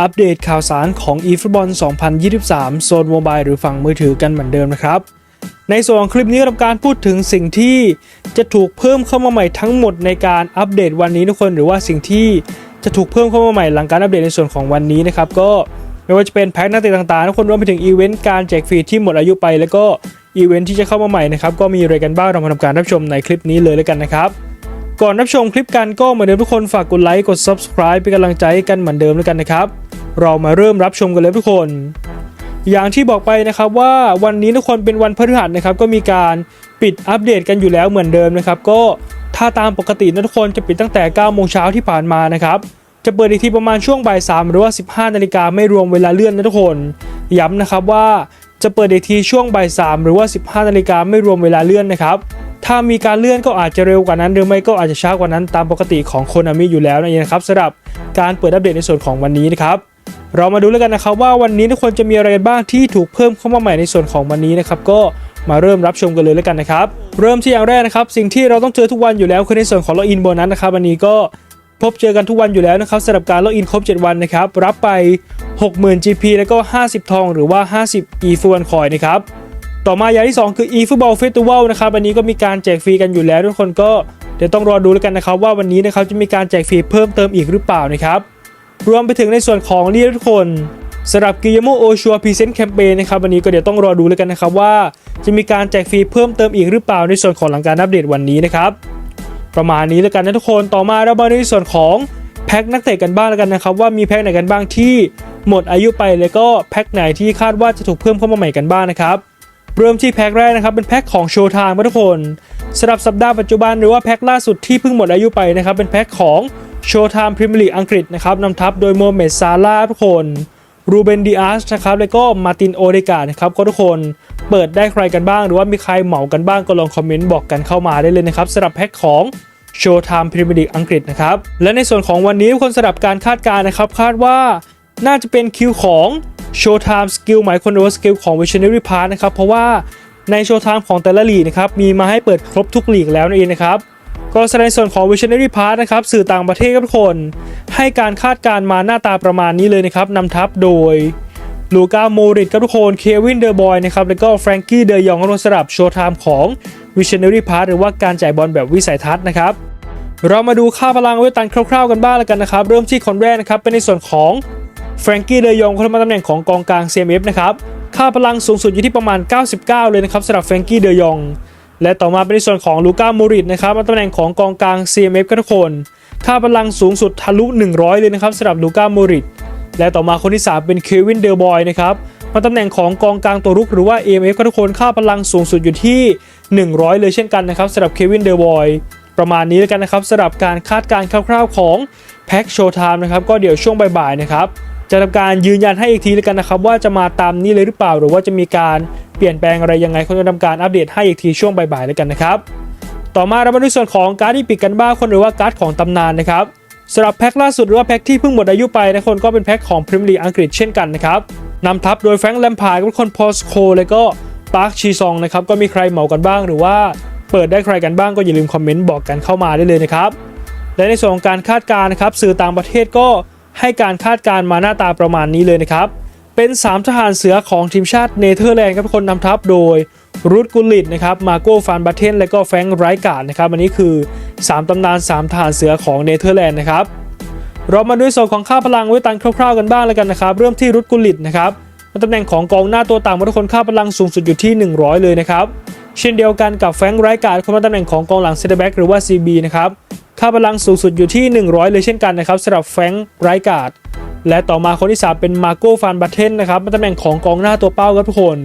อัปเดตข่าวสารของ eFootball 2023 โซนโมบายหรือฝั่งมือถือกันเหมือนเดิมนะครับ ในส่วนของคลิปนี้ทำการพูดถึงสิ่งที่จะถูกเพิ่มเข้ามาใหม่ทั้งหมดในการอัปเดตวันนี้ทุกคนหรือว่าสิ่งที่จะถูกเพิ่มเข้ามาใหม่หลังการอัปเดตในส่วนของวันนี้นะครับก็ไม่ว่าจะเป็นแพ็คนักเตะต่างๆทุกคนรวมไปถึงอีเวนต์การแจกฟรีที่หมดอายุไปแล้วก็อีเวนต์ที่จะเข้ามาใหม่นะครับก็มีอะไรกันบ้างเรามาทำการรับชมในคลิปนี้เลยแล้วกันนะครับ ก่อนรับชมคลิปกันก็เหมือนเดิมทุกคนฝากกดไลค์กด subscribe เป็นกำลังใจกันเหมือนเดิมแล้วกันนะครับ เรามาเริ่มรับชมกันเลยทุกคน อย่างที่บอกไปนะครับว่าวันนี้ทุกคนเป็นวันพฤหัสนะครับก็มีการปิดอัปเดตกันอยู่แล้วเหมือนเดิมนะครับก็ถ้าตามปกตินะทุกคนจะปิดตั้งแต่9โมงเช้าที่ผ่านมานะครับจะเปิดอีกทีประมาณช่วงบ่าย3หรือว่า 15 นาฬิกาไม่รวมเวลาเลื่อนนะทุกคน ย้ำนะครับว่าจะเปิดอีกทีช่วงบ่าย3หรือว่า 15 นาฬิกาไม่รวมเวลาเลื่อนนะครับ ถ้ามีการเลื่อนก็อาจจะเร็วกว่านั้น หรือไม่ก็อาจจะช้ากว่านั้นตามปกติของโคนามิอยู่แล้วนั่เองนะครับสำหรับการเปิดอัปเดตในส่วนของวันนี้นะครับเรามาดูแล้วกันนะครับว่าวันนี้ทุกคนจะมีอะไรกันบ้างที่ถูกเพิ่มเข้ามาใหม่ในส่วนของวันนี้นะครับก็มาเริ่มรับชมกันเลยแล้วกันนะครับเริ่มที่อย่างแรกนะครับสิ่งที่เราต้องเจอทุกวันอยู่แล้วคือในส่วนของล็อกอินโบนัสนะครับวันนี้ก็พบเจอกันทุกวันอยู่แล้วนะครับสำหรับการล็อกอินครบ 7 วันนะครับรับไป 60,000 GP แล้วก็ 50 ทองหรือว่า 50 e f u n coin นะครับ ต่อมาอย่างที่ 2 คือ eFootball Festival นะครับวันนี้ก็มีการแจกฟรีกันอยู่แล้ว ทุกคนก็เดี๋ยวต้องรอดูแล้วกันนะครับ ว่าวันนี้นะครับจะมีการแจกฟรีเพิ่มเติมอีกหรือเปล่านะครับรวมไปถึงในส่วนของนี่ทุกคนสำหรับกิยาโมโอชัวพรีเซนต์แคมเปญนะครับวันนี้ก็เดี๋ยวต้องรอดูแล้วกันนะครับว่าจะมีการแจกฟรีเพิ่มเติมอีกหรือเปล่าในส่วนของหลังการอัปเดตวันนี้นะครับประมาณนี้แล้วกันนะทุกคนต่อมาเรามาในส่วนของแพ็คนักเตะกันบ้างแล้วกันนะครับว่ามีแพ็คไหนกันบ้างที่หมดอายุไปแล้วก็แพ็คไหนที่คาดว่าจะถูกเพิ่มเข้ามาใหม่กันบ้างนะครับ เริ่มที่แพ็คแรกนะครับเป็นแพ็คของโชว์ทางทุกคนสำหรับสัปดาห์ปัจจุบันหรือว่าแพ็คล่าสุดที่เพิ่งหมดอายุไปนะครับเป็นแพ็คของโชว์ไทม์พรีเมียร์ลีกอังกฤษนะครับนำทัพโดยโมเมดซาลาทุกคนรูเบนดิอาสนะครับแล้วก็มาตินโอเดกานะครับก็ทุกคนเปิดได้ใครกันบ้าง หรือว่ามีใครเหมากันบ้างก็ลองคอมเมนต์บอกกันเข้ามาได้เลยนะครับสำหรับแพ็คของโชว์ไทม์พรีเมียร์ลีกอังกฤษนะครับและในส่วนของวันนี้ทุกคนสำหรับการคาดการณ์นะครับคาดว่าน่าจะเป็นคิวของ โชว์ไทม์สกิลหมายคนว่าสกิลของ Visionary Pass นะครับ เพราะว่าในโชว์ไทม์ของแต่ละลีกนะครับ มีมาให้เปิดครบทุกลีกแล้วนั่นเองนะครับก็แสดงส่วนของ Visionary Pass นะครับ สื่อต่างประเทศครับทุกคน ให้การคาดการณ์มาหน้าตาประมาณนี้เลยนะครับนำทัพโดยลูก้าโมริตครับทุกคนเควินเดอร์บอยนะครับ แล้วก็แฟรงกี้เดยองครับสำหรับโชว์ไทม์ของ Visionary Pass หรือว่าการจ่ายบอลแบบวิสัยทัศน์นะครับ เรามาดูค่าพลังเวตันคร่าวๆกันบ้างแล้วกันนะครับ เริ่มที่คนแรกนะครับ เป็นในส่วนของ แฟรงกี้เดยองเข้ามาตำแหน่งของกองกลาง CMF นะครับ ค่าพลังสูงสุดอยู่ที่ประมาณ 99 เลยนะครับสำหรับแฟรงกี้เดยอง และต่อมาเป็นในส่วนของลูก้าโมริตนะครับมาตำแหน่งของกองกลาง CMF ครับทุกคน ค่าพลังสูงสุดทะลุ 100 เลยนะครับสำหรับลูก้าโมริตและต่อมาคนที่ 3 เป็นเควินเดอร์บอยนะครับมาตำแหน่งของกองกลางตัวรุกหรือว่า AMF ครับทุกคนค่าพลังสูงสุดอยู่ที่ 100 เลยเช่นกันนะครับสำหรับเควินเดอร์บอยประมาณนี้แล้วกันนะครับสำหรับการคาดการณ์คร่าวๆของแพ็กโชว์ไทม์นะครับก็เดี๋ยวช่วงบ่ายๆนะครับ จะทำการยืนยันให้อีกทีแล้วกันนะครับ ว่าจะมาตามนี้เลยหรือเปล่า หรือว่าจะมีการเปลี่ยนแปลงอะไรยังไงเขาจะทำการอัปเดตให้อีกทีช่วงบ่ายๆแล้วกันนะครับ ต่อมาเรามาดูส่วนของการ์ดที่ปิดกันบ้างคนหรือว่าการ์ดของตำนานนะครับสำหรับแพ็คล่าสุดหรือว่าแพ็คที่เพิ่งหมดอายุไปนะคนก็เป็นแพ็คของพรีเมียร์ลีกอังกฤษเช่นกันนะครับนำทัพโดยแฟรงค์แลมพาร์ดกับคนพอสโคแล้วก็ปาร์คชีซองนะครับก็มีใครเหมากันบ้างหรือว่าเปิดได้ใครกันบ้างก็อย่าลืมคอมเมนต์บอกกันเข้ามาได้เลยนะครับและในส่วนของการคาดการณ์นะครับสื่อต่างประเทศก็ ให้การคาดการณ์มาหน้าตาประมาณนี้เลยนะครับ เป็น 3 ทหารเสือของทีมชาติเนเธอร์แลนด์ครับทุกคนนำทัพโดยรูดกุลิตนะครับมาโก้ฟานบัตเทนและก็แฟงไรการ์ดนะครับอันนี้คือ 3ตำนาน 3 ทหารเสือของเนเธอร์แลนด์นะครับเรามาดูส่วนของค่าพลังไว้ตันคร่าวๆกันบ้างแล้วกันนะครับ เริ่มที่รุดกุลิตนะครับตำแหน่งของกองหน้าตัวต่างมาทุกคนค่าพลังสูงสุดอยู่ที่ 100 เลยนะครับ เช่นเดียวกันกับแฟงไรการ์ดคนมาตำแหน่งของกองหลังเซเตแบ็กหรือว่า CB นะครับ ค่าพลังสูงสุดอยู่ที่ 100 เลยเช่นกันนะครับสำหรับแฟงค์ไรกาดและต่อมาคนที่ 3 เป็นมาโก้ฟานบัตเทนนะครับมาตำแหน่งของกองหน้าตัวเป้าครับทุกคน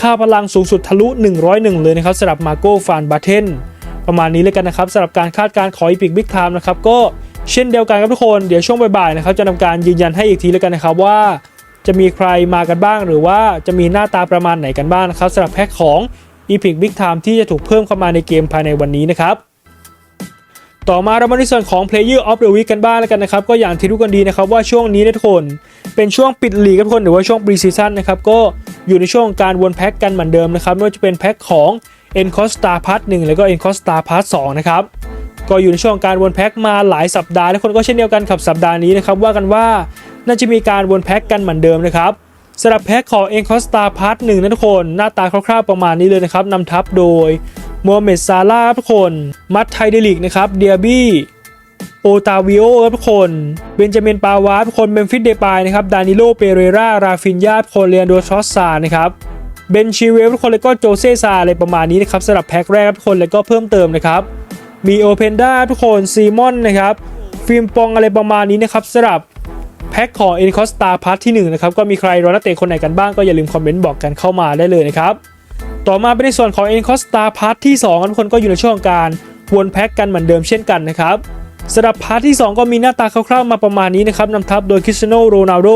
ค่าพลังสูงสุดทะลุ 101 เลยนะครับสำหรับมาโก้ฟานบัตเทนประมาณนี้เลยกันนะครับสำหรับการคาดการณ์ของ Epic Big Time นะครับก็เช่นเดียวกันครับทุกคนเดี๋ยวช่วงบ่ายๆนะครับจะทำการยืนยันให้อีกทีแล้วกันนะครับว่า จะมีใครมากันบ้าง หรือว่าจะมีหน้าตาประมาณไหนกันบ้างนะครับสำหรับแพ็คของ Epic Big Time ที่จะถูกเพิ่มเข้ามาในเกมภายในวันนี้นะครับ ต่อมาเรามาในส่วนของ Player of the Week กันบ้างแล้วกันนะครับ ก็อย่างที่รู้กันดีนะครับว่าช่วงนี้นะทุกคน เป็นช่วงปิดลีกครับทุกคนหรือว่าช่วง pre season นะครับ ก็อยู่ในช่วงการวนแพ็คกันเหมือนเดิมนะครับไม่ว่าจะเป็นแพ็คของ e n c o s t a r Part 1 แล้วก็ e n c o s t a r Part 2 นะครับ ก็อยู่ในช่วงการวนแพ็คมาหลายสัปดาห์และคนก็เช่นเดียวกันกับสัปดาห์นี้นะครับว่ากันว่าน่าจะมีการวนแพ็คกันเหมือนเดิมนะครับสำหรับแพ็คของ e n c o s t a r Part 1นะทุกคนหน้าตาคร่าวๆประมาณนี้เลยนะครับนำทัพโดย โมฮัมเหม็ดซาลาห์ทุกคน มัตไทเดลิกนะครับ เดียบี้ โอตาวิโอครับทุกคน เบนจามินปาวาทุกคนเมมฟิสเดปายนะครับ ดานิโล เปเรรา ราฟินยาทุกคนเรียนโดชอสซานะครับ เบนชิเวลทุกคน แล้วก็โจเซซาอะไรประมาณนี้นะครับสำหรับแพ็คแรกครับทุกคน แล้วก็เพิ่มเติมนะครับ มีโอเพนด้าทุกคน ซีมอนนะครับ ฟิล์มปองอะไรประมาณนี้นะครับสำหรับแพ็คของเอ็นคอสตาพาร์ทที่1นะครับ ก็มีใครรอนักเตะคนไหนกันบ้างก็อย่าลืมคอมเมนต์บอกกันเข้ามาได้เลยนะครับ ต่อมาเป็นในส่วนของ e n c o s t a r Part ที่2ทุกคนก็อยู่ในช่วงการวนแพ็กกันเหมือนเดิมเช่นกันนะครับสำหรับพาร์ทที่ 2 ก็มีหน้าตาคร่าวๆมาประมาณนี้นะครับนำทัพโดยคริสเตียโนโรนัลโด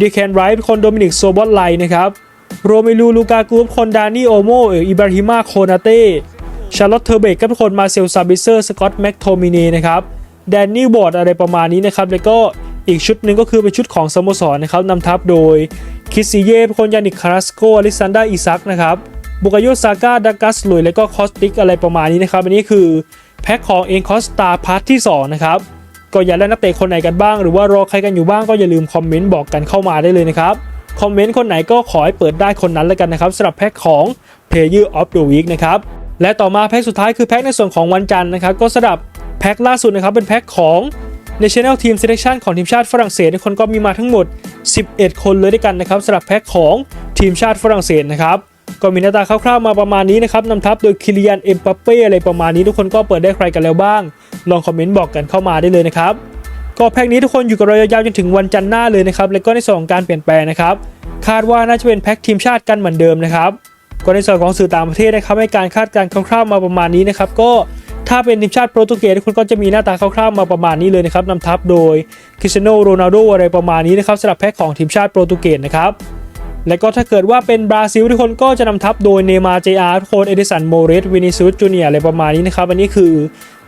ดีแคนไรท์คนโดมินิกโซบอตไลนะครับโรเมลูลูกากูคนดานี่โอโมอิบราฮิมาโคนาเต้ชาร์ลอตเทอร์เบกกับทุกคนมาเซลซาบิเซอร์สกอตแม็กโทมินีนะครับแดนนี่บอร์ดอะไรประมาณนี้นะครับแล้วก็อีกชุดหนึ่งก็คือเป็นชุดของสโมสรนะครับนำทัพโดยคิสซิเย่คนยานิคคาราสโกอล็กซานดาอิซักนะครับ บุกาโยซาก้าดักกัสลุยและก็คอสติกอะไรประมาณนี้นะครับ อันนี้คือแพ็คของเอ็นคอสตาพาร์ทที่ 2 นะครับ ก็อย่าได้นักเตะคนไหนกันบ้าง หรือว่ารอใครกันอยู่บ้างก็อย่าลืมคอมเมนต์บอกกันเข้ามาได้เลยนะครับ คอมเมนต์คนไหนก็ขอให้เปิดได้คนนั้นแล้วกันนะครับสำหรับแพ็คของ Player of the Week นะครับและต่อมาแพ็คสุดท้ายคือแพ็คในส่วนของวันจันทร์นะครับก็สำหรับแพ็คล่าสุดนะครับเป็นแพ็คของ National Team Selection ของทีมชาติฝรั่งเศสคนก็มีมาทั้งหมด 11 คนเลยด้วยกันนะครับสำหรับแพ็คของทีมชาติฝรั่งเศสนะครับ ก็มีหน้าตาคร่าวๆมาประมาณนี้นะครับนำทัพโดยคิริยันเอ็มปัปเป้อะไรประมาณนี้ทุกคนก็เปิดได้ใครกันแล้วบ้าง ลองคอมเมนต์บอกกันเข้ามาได้เลยนะครับก็แพ็คนี้ทุกคนอยู่กับเรายาวๆจนถึงวันจันทร์หน้าเลยนะครับแล้วก็ในส่วนของการเปลี่ยนแปลงนะครับคาดว่าน่าจะเป็นแพ็คทีมชาติกันเหมือนเดิมนะครับก็ในส่วนของสื่อต่างประเทศนะครับให้การคาดการณ์คร่าวๆมาประมาณนี้นะครับก็ถ้าเป็นทีมชาติโปรตุเกสทุกคนก็จะมีหน้าตาคร่าวๆมาประมาณนี้เลยนะครับนำทัพโดยคริสเตียโนโรนัลโดอะไรประมาณนี้นะครับสำหรับแพ็คของทีมชาติโปรตุเกสนะครับ และก็ถ้าเกิดว่าเป็นบราซิลทุกคนก็จะนำทัพโดยเนมาร์เจอาร์ทุกคนเอดิสันโมเรสวินิซูสจูเนียอะไรประมาณนี้นะครับ อันนี้คือ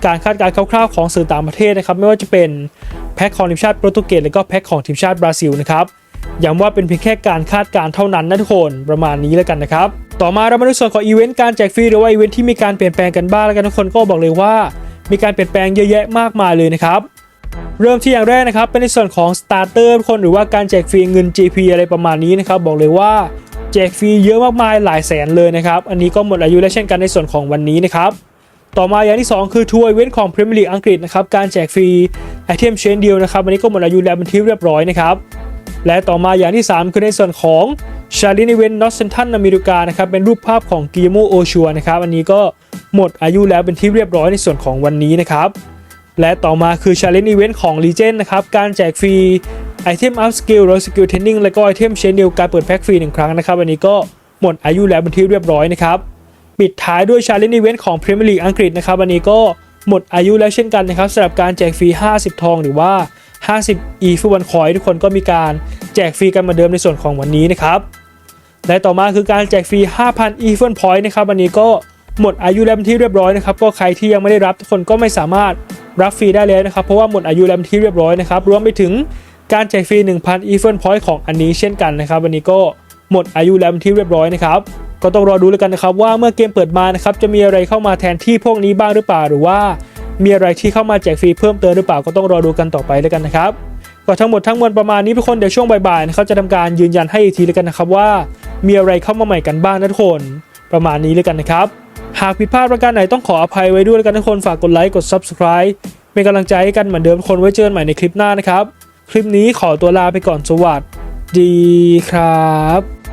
การคาดการณ์คร่าวๆของสื่อต่างประเทศนะครับ ไม่ว่าจะเป็นแพ็คของทีมชาติโปรตุเกสและก็แพ็คของทีมชาติบราซิลนะครับย้ำว่าเป็นเพียงแค่การคาดการณ์เท่านั้นนะทุกคนประมาณนี้แล้วกันนะครับ ต่อมาเรามาดูส่วนของอีเวนต์การแจกฟรีหรือว่าอีเวนต์ที่มีการเปลี่ยนแปลงกันบ้างแล้วกันทุกคนก็บอกเลยว่า มีการเปลี่ยนแปลงเยอะแยะมากมายเลยนะครับ เริ่มที่อย่างแรกนะครับ เป็นในส่วนของสตาร์เตอร์คนหรือว่าการแจกฟรีเงิน GP อะไรประมาณนี้นะครับ บอกเลยว่าแจกฟรีเยอะมากมายหลายแสนเลยนะครับ อันนี้ก็หมดอายุแล้วเช่นกันในส่วนของวันนี้นะครับ ต่อมาอย่างที่ 2 คือทัวร์เวนของพรีเมียร์ลีกอังกฤษนะครับ การแจกฟรีไอเทมเชนเดียวนะครับอันนี้ก็หมดอายุแล้วเป็นที่เรียบร้อยนะครับและต่อมาอย่างที่ 3 คือในส่วนของชาลินอีเวนนอตเซนทันอเมริกานะครับเป็นรูปภาพของกิโมโอชัวนะครับอันนี้ก็หมดอายุแล้วเป็นที่เรียบร้อยในส่วนของวันนี้นะครับ และต่อมาคือ Challenge Event ของ Legend นะครับ การแจกฟรีไอเทม Up Skill หรือ Skill Training และก็ไอเทมเชนเดียวการเปิดแพ็กฟรีหนึ่งครั้งนะครับอันนี้ก็หมดอายุแล้วเป็นที่เรียบร้อยนะครับ ปิดท้ายด้วย Challenge Event ของ Premier League อังกฤษนะครับอันนี้ก็หมดอายุแล้วเช่นกันนะครับสำหรับการแจกฟรี 50 ทองหรือว่า 50 e ฟุตบอลคอยทุกคนก็มีการแจกฟรีกันเหมาเดิมในส่วนของวันนี้นะครับและต่อมาคือการแจกฟรี 5,000 e f o n point นะครับอันนี้ก็หมดอายุแล้วเป็นที่เรียบร้อยนะครับก็ใครที่ยังไม่ได้รับทุกคนก็ไม่สามารถ รับฟรีได้แล้วนะครับ เพราะว่าหมดอายุแล้วที่เรียบร้อยนะครับ รวมไปถึงการแจกฟรี 1,000 e f o n point ของอันนี้เช่นกันนะครับ วันนี้ก็หมดอายุแล้วที่เรียบร้อยนะครับ ก็ต้องรอดูแล้วกันนะครับว่าเมื่อเกมเปิดมานะครับจะมีอะไรเข้ามาแทนที่พวกนี้บ้างหรือเปล่า หรือว่ามีอะไรที่เข้ามาแจกฟรีเพิ่มเติมหรือเปล่าก็ต้องรอดูกันต่อไปแล้วกันนะครับก็ทั้งหมดทั้งมวลประมาณนี้ทุกคนเดี๋ยวช่วงบ่ายๆนะครับจะทำการยืนยันให้อีกทีแล้วกันนะครับว่า มีอะไรเข้ามาใหม่กันบ้างนะทุกคน ประมาณนี้เลยกันนะครับ หากผิดพลาดประการไหนต้องขออภัยไว้ด้วยกันทุกคนฝากกดไลค์กด Subscribe เป็นกำลังใจให้กันเหมือนเดิมคนไว้เจอกันใหม่ในคลิปหน้านะครับ คลิปนี้ขอตัวลาไปก่อนสวัสดีครับ